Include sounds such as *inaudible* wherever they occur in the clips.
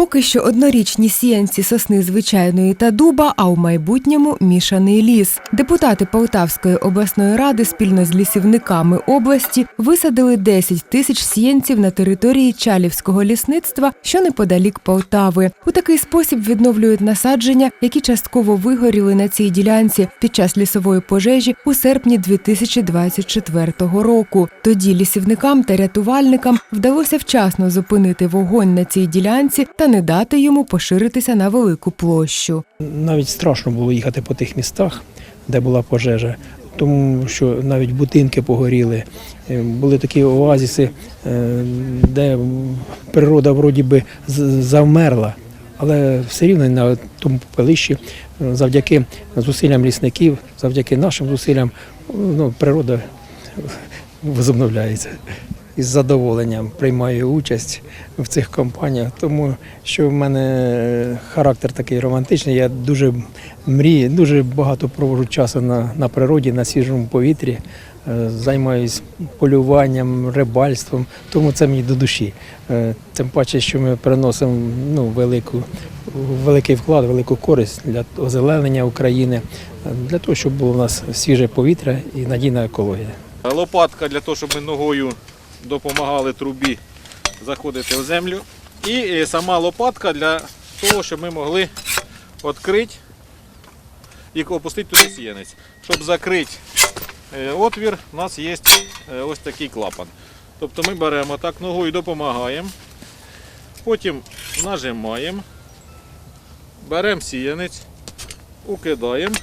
Поки що однорічні сіянці сосни звичайної та дуба, а у майбутньому мішаний ліс. Депутати Полтавської обласної ради спільно з лісівниками області висадили 10 тисяч сіянців на території Чалівського лісництва, що неподалік Полтави. У такий спосіб відновлюють насадження, які частково вигоріли на цій ділянці під час лісової пожежі у серпні 2024 року. Тоді лісівникам та рятувальникам вдалося вчасно зупинити вогонь на цій ділянці та не дати йому поширитися на велику площу. Навіть страшно було їхати по тих містах, де була пожежа, тому що навіть будинки погоріли. Е, Були такі оазіси, е, де природа вроді би завмерла. Але все рівно на тому попелищі, е, завдяки зусиллям лісників, завдяки нашим зусиллям, ну, природа *laughs* возобновляється. Із задоволенням приймаю участь в цих кампаніях, тому що в мене характер такий романтичний. Я дуже мрію, дуже багато проводжу часу на, на природі, на свіжому повітрі, е, займаюся полюванням, рибальством, тому це мені до душі. Е, Тим паче, що ми приносимо ну, велику, великий вклад, велику користь для озеленення України, для того, щоб було у нас свіже повітря і надійна екологія. Лопатка для того, щоб ми ногою допомагали трубі заходити в землю. І е, сама лопатка для того, щоб ми могли відкрити і опустити туди сіянець. Щоб закрити е, отвір, у нас є е, ось такий клапан. Тобто ми беремо так, ногою допомагаємо, потім нажимаємо, беремо сіянець, укидаємо,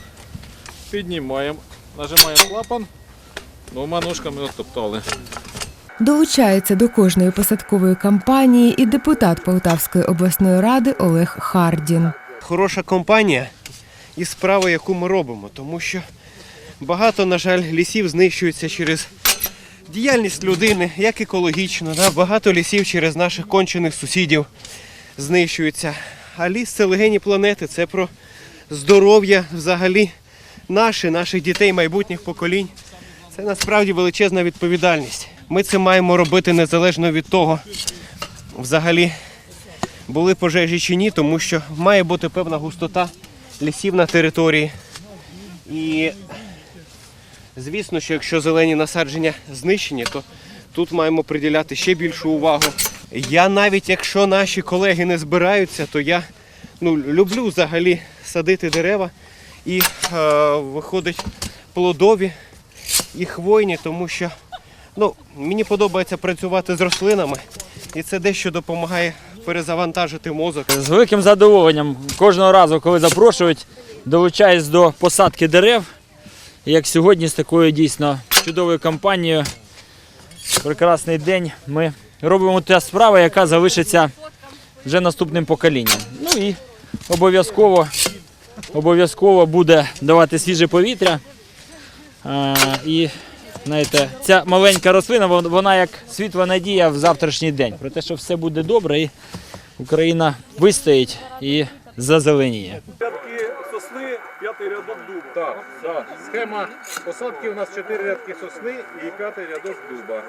піднімаємо, нажимаємо клапан, двома ножками оттоптали. Долучається до кожної посадкової кампанії і депутат Полтавської обласної ради Олег Хардін. хороша компанія і справа, яку ми робимо, тому що багато, на жаль, лісів знищується через діяльність людини, як екологічно. Да? Багато лісів через наших кончених сусідів знищується. А ліс це легені планети, це про здоров'я взагалі наше, наших дітей, майбутніх поколінь. Це насправді величезна відповідальність. Ми це маємо робити незалежно від того, взагалі були пожежі чи ні, тому що має бути певна густота лісів на території. І звісно, що якщо зелені насадження знищені, то тут маємо приділяти ще більшу увагу. Я навіть якщо наші колеги не збираються, то я ну, люблю взагалі садити дерева і е, виходить плодові і хвойні, тому що ну, мені подобається працювати з рослинами, і це дещо допомагає перезавантажити мозок. З великим задоволенням кожного разу, коли запрошують, долучаюсь до посадки дерев. Як сьогодні з такою дійсно чудовою компанією. Прекрасний день. Ми робимо те справу, яка залишиться вже наступним поколінням. Ну і обов'язково, обов'язково буде давати свіже повітря. А, і знаєте, ця маленька рослина, вона як світла надія в завтрашній день. Про те, що все буде добре і Україна вистоїть і зазеленіє. Рядки сосни, п'ятий рядок дуба. Так, так. Схема посадки у нас чотири рядки сосни і п'ятий рядок дуба.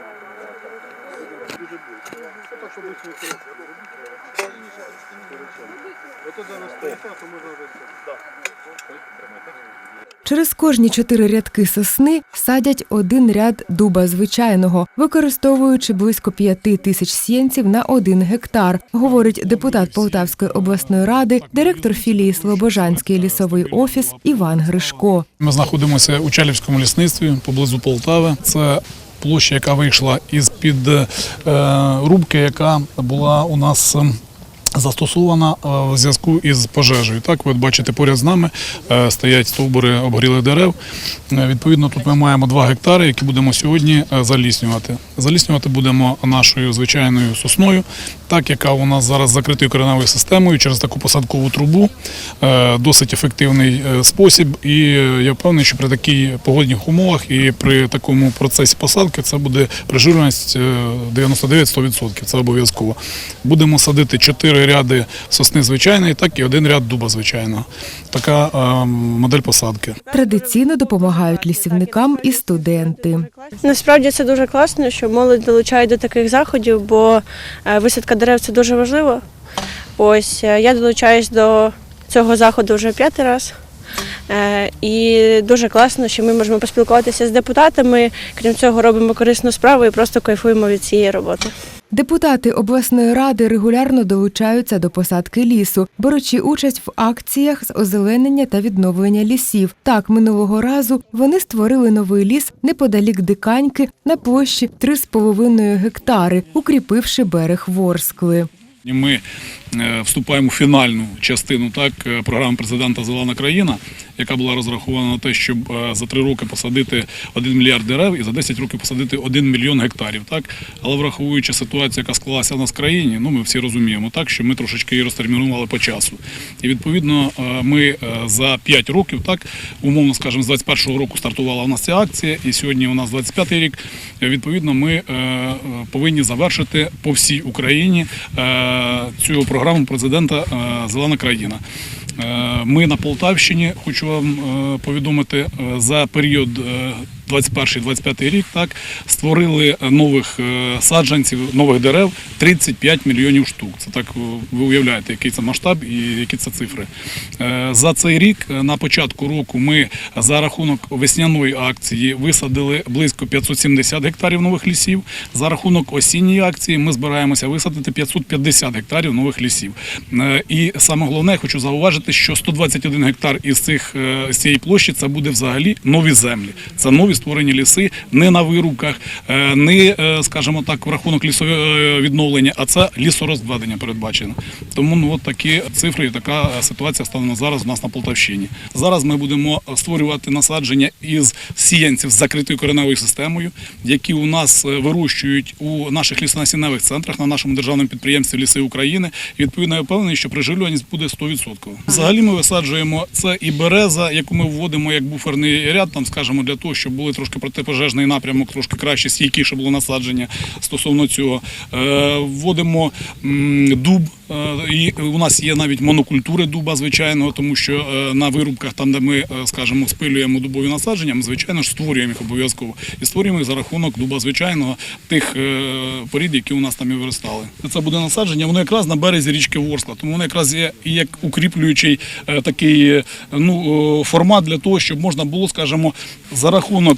Через кожні чотири рядки сосни садять один ряд дуба звичайного, використовуючи близько п'яти тисяч сіянців на один гектар, говорить депутат Полтавської обласної ради, директор філії Слобожанський лісовий офіс Іван Гришко. Ми знаходимося у Чалівському лісництві поблизу Полтави. Це площа, яка вийшла із під е, рубки, яка була у нас. Застосована е, в зв'язку із пожежею. Так, ви бачите, поряд з нами е, стоять стовбури обгорілих дерев. Е, Відповідно, тут ми маємо 2 гектари, які будемо сьогодні заліснювати. Заліснювати будемо нашою звичайною сосною, так яка у нас зараз закритою кореневою системою через таку посадкову трубу. Досить ефективний спосіб. І я впевнений, що при таких погодних умовах і при такому процесі посадки це буде прижиреність е, 99-100%. Це обов'язково. Будемо садити 4 ряди сосни звичайної, так і один ряд дуба звичайного. Така е, модель посадки. Традиційно допомагають лісівникам і студенти. Насправді це дуже класно, що молодь долучає до таких заходів, бо е, висадка дерев це дуже важливо. Ось е, я долучаюсь до цього заходу вже п'ятий раз. Е, І дуже класно, що ми можемо поспілкуватися з депутатами. Крім цього, робимо корисну справу і просто кайфуємо від цієї роботи. Депутати обласної ради регулярно долучаються до посадки лісу, беручи участь в акціях з озеленення та відновлення лісів. Так, минулого разу вони створили новий ліс неподалік Диканьки на площі 3,5 гектари, укріпивши берег Ворскли. Ми е, вступаємо в фінальну частину так е, програми президента Зелена країна, яка була розрахована на те, щоб е, за три роки посадити 1 мільярд дерев і за 10 років посадити 1 мільйон гектарів. Так, але враховуючи ситуацію, яка склалася в нас в країні, ну ми всі розуміємо, так що ми трошечки її розтермінували по часу. І відповідно е, ми е, за 5 років, так умовно скажемо, з 21-го року стартувала у нас ця акція, і сьогодні у нас 25-й рік. Відповідно, ми повинні завершити по всій Україні цю програму президента Зелена країна. Е, Ми на Полтавщині, хочу вам е, повідомити, е, за період 21-25 рік так створили нових е, саджанців, нових дерев 35 мільйонів штук. Це так е, ви уявляєте, який це масштаб і які це цифри. Е, За цей рік е, на початку року ми за рахунок весняної акції висадили близько 570 гектарів нових лісів. За рахунок осінньої акції ми збираємося висадити 550 гектарів нових лісів. Е, І саме головне, я хочу зауважити, що 121 гектар із цих е, з цієї площі це буде взагалі нові землі. Це нові створені ліси, не на вирубках, е, не, е, скажімо так, в рахунок лісове відновлення, а це лісорозведення передбачено. Тому ну от такі цифри і така ситуація станом зараз у нас на Полтавщині. Зараз ми будемо створювати насадження із сіянців з закритою кореневою системою, які у нас е, вирощують у наших лісонасінневих центрах на нашому державному підприємстві Ліси України. І відповідно я впевнений, що приживлюваність буде 100%. Взагалі ми висаджуємо це і береза, яку ми вводимо як буферний ряд, там скажімо, для того, щоб були трошки протипожежний напрямок, трошки краще, стійкіше було насадження стосовно цього. Е, Вводимо дуб. е, І у нас є навіть монокультури дуба звичайного, тому що е, на вирубках, там де ми, скажімо, спилюємо дубові насадження, ми звичайно ж створюємо їх обов'язково і створюємо їх за рахунок дуба звичайного тих порід, які у нас там і виростали. Це буде насадження, воно якраз на березі річки Ворскла, тому воно якраз є як укріплюючий такий ну, формат для того, щоб можна було, скажімо, за рахунок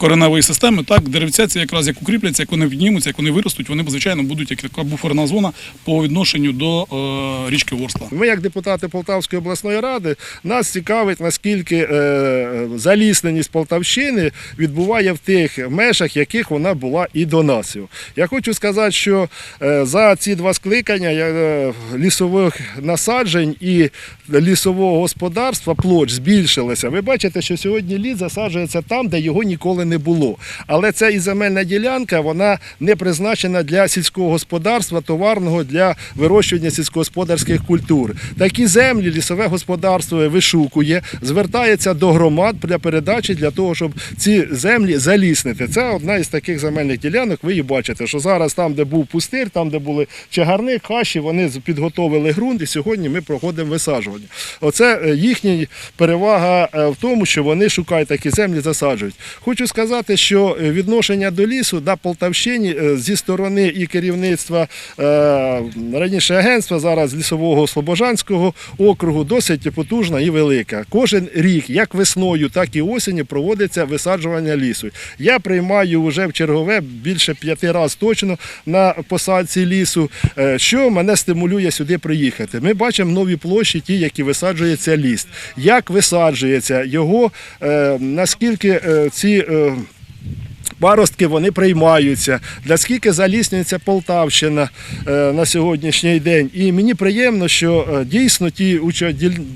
кореневої системи, так, деревця ці якраз як укріпляться, як вони піднімуться, як вони виростуть, вони звичайно будуть як така буферна зона по відношенню до е, річки Ворскла. Ми, як депутати Полтавської обласної ради, нас цікавить, наскільки е, залісненість Полтавщини відбуває в тих межах, яких вона була і до нас. Я хочу сказати, що е, за ці два скликання е, лісових насаджень і лісового господарства площ збільшилася. Ви бачите, що сьогодні ліс засаджується там, де його ніколи не було. Але ця і земельна ділянка вона не призначена для сільського господарства, товарного для вирощування сільськогосподарських культур. Такі землі лісове господарство вишукує, звертається до громад для передачі для того, щоб ці землі заліснити. Це одна із таких земельних ділянок. Ви її бачите, що зараз там, де був пустир, там, де були чагарник, хащі, вони підготовили ґрунт, і сьогодні ми проходимо висаджування. Оце е, їхня перевага е, в тому, що вони шукають такі землі, засаджують. Хочу сказати, що е, відношення до лісу на Полтавщині е, зі сторони і керівництва е, раніше агентства, зараз лісового Слобожанського округу, досить потужна і велика. Кожен рік, як весною, так і осінню, проводиться висаджування лісу. Я приймаю вже в чергове більше п'яти разів точно на посадці лісу, що мене стимулює сюди приїхати. Ми бачимо нові площі, ті, які висаджується ліс. Як висаджується його, наскільки ці. Е, Паростки вони приймаються. Для скільки заліснюється Полтавщина е, на сьогоднішній день. І мені приємно, що е, дійсно ті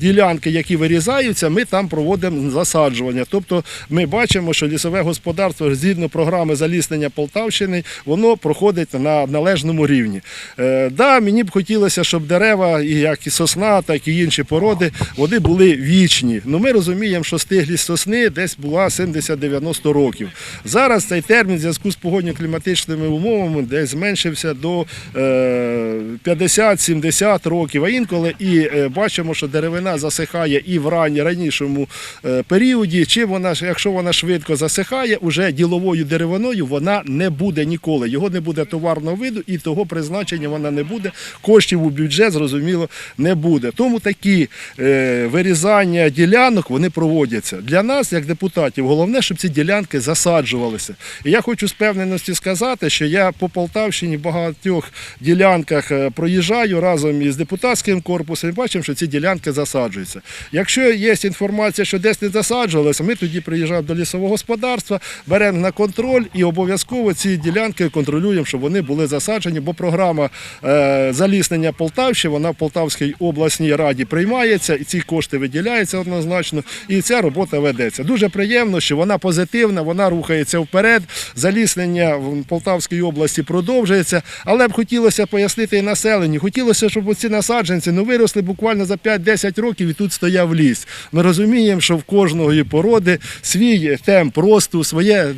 ділянки, які вирізаються, ми там проводимо засаджування. Тобто ми бачимо, що лісове господарство згідно програми заліснення Полтавщини, воно проходить на належному рівні. Е, да, мені б хотілося, щоб дерева, як і сосна, так і інші породи, вони були вічні. Ну ми розуміємо, що стиглість сосни десь була 70-90 років. Зараз цей термін в зв'язку з погодньо-кліматичними умовами десь зменшився до е, 50-70 років. А інколи і е, бачимо, що деревина засихає і в ранні, ранішому е, періоді. Чи вона якщо вона швидко засихає, уже діловою деревиною вона не буде ніколи. Його не буде товарного виду і того призначення вона не буде. Коштів у бюджет, зрозуміло, не буде. Тому такі е, вирізання ділянок вони проводяться. Для нас, як депутатів, головне, щоб ці ділянки засаджувалися. І я хочу з певненості сказати, що я по Полтавщині в багатьох ділянках е, проїжджаю разом із депутатським корпусом і бачимо, що ці ділянки засаджуються. Якщо є інформація, що десь не засаджувалося, ми тоді приїжджаємо до лісового господарства, беремо на контроль і обов'язково ці ділянки контролюємо, щоб вони були засаджені, бо програма е, заліснення Полтавщини, вона в Полтавській обласній раді приймається, і ці кошти виділяються однозначно, і ця робота ведеться. Дуже приємно, що вона позитивна, вона рухається вперед. Заліснення в Полтавській області продовжується, але б хотілося пояснити і населенню. Хотілося, щоб оці насадженці ну, виросли буквально за 5-10 років і тут стояв ліс. Ми розуміємо, що в кожної породи свій темп росту, своє,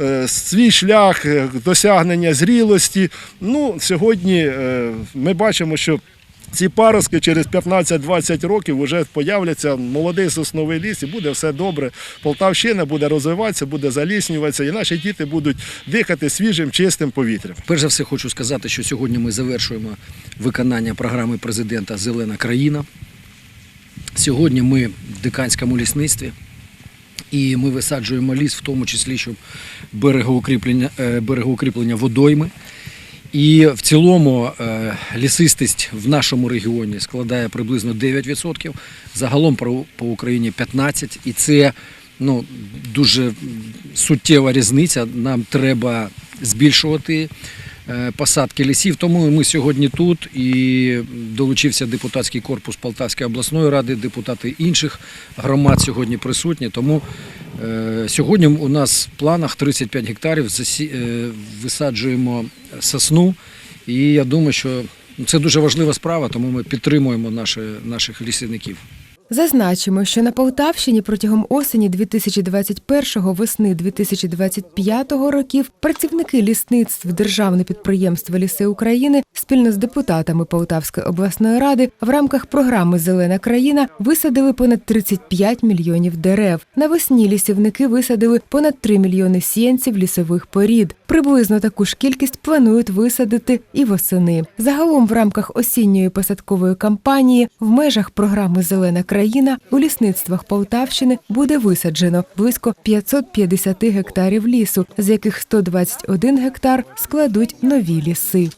е, свій шлях е, досягнення зрілості. Ну, сьогодні е, ми бачимо, що ці паростки через 15-20 років вже появляться молодий сосновий ліс і буде все добре. Полтавщина буде розвиватися, буде заліснюватися, і наші діти будуть дихати свіжим, чистим повітрям. Перш за все, хочу сказати, що сьогодні ми завершуємо виконання програми президента Зелена країна. Сьогодні ми в диканському лісництві і ми висаджуємо ліс, в тому числі, щоб берегоукріплення, е, берегоукріплення водойми. І в цілому е, лісистість в нашому регіоні складає приблизно 9%, загалом по Україні 15%. І це ну, дуже суттєва різниця. Нам треба збільшувати посадки лісів. Тому ми сьогодні тут і долучився депутатський корпус Полтавської обласної ради, депутати інших громад сьогодні присутні. Тому е, сьогодні у нас в планах 35 гектарів е, висаджуємо сосну. І я думаю, що це дуже важлива справа, тому ми підтримуємо наших лісівників. Зазначимо, що на Полтавщині протягом осені 2021-го, весни 2025-го років працівники лісництв Державне підприємство Ліси України спільно з депутатами Полтавської обласної ради в рамках програми Зелена країна висадили понад 35 мільйонів дерев. Навесні лісівники висадили понад 3 мільйони сіянців лісових порід. Приблизно таку ж кількість планують висадити і восени. Загалом в рамках осінньої посадкової кампанії в межах програми Зелена країна у лісництвах Полтавщини буде висаджено близько 550 гектарів лісу, з яких 121 гектар складуть нові ліси.